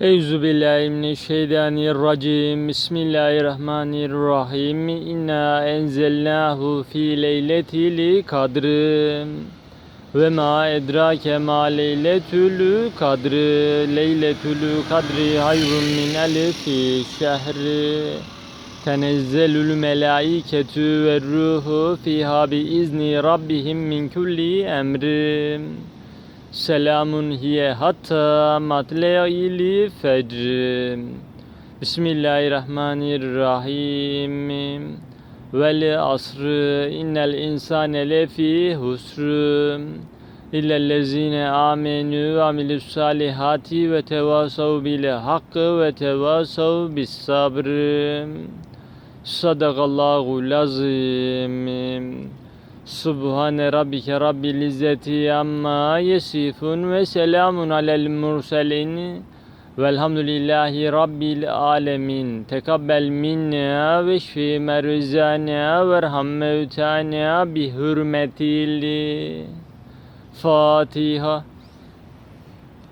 Euzu billahi mineşşeytanirracim. Bismillahirrahmanirrahim. İnna enzelnahu fi leyletil kadr. Ve ma edrake ma leyletül kadr. Leyletül kadri hayrun min elfi şehri. Tenezzelül melaiketü ve ruhu fiha bi izni rabbihim min kulli emrin. Selamun hiye hatta matle'il fecr. Bismillahirrahmanirrahim. Vel asr innel insane lefi husr. İllellezine amenu ve amilus salihati ve tevasav bil hakkı ve tevasav bis sabr. Sadakallahu lazim. Subhane rabbike rabbil izzeti amma yesifun ve selamun alel murselin velhamdülillahi rabbil alemin. Tekabbel minna ve şfi merzana ve erham mevtana bi hürmetil Fatiha.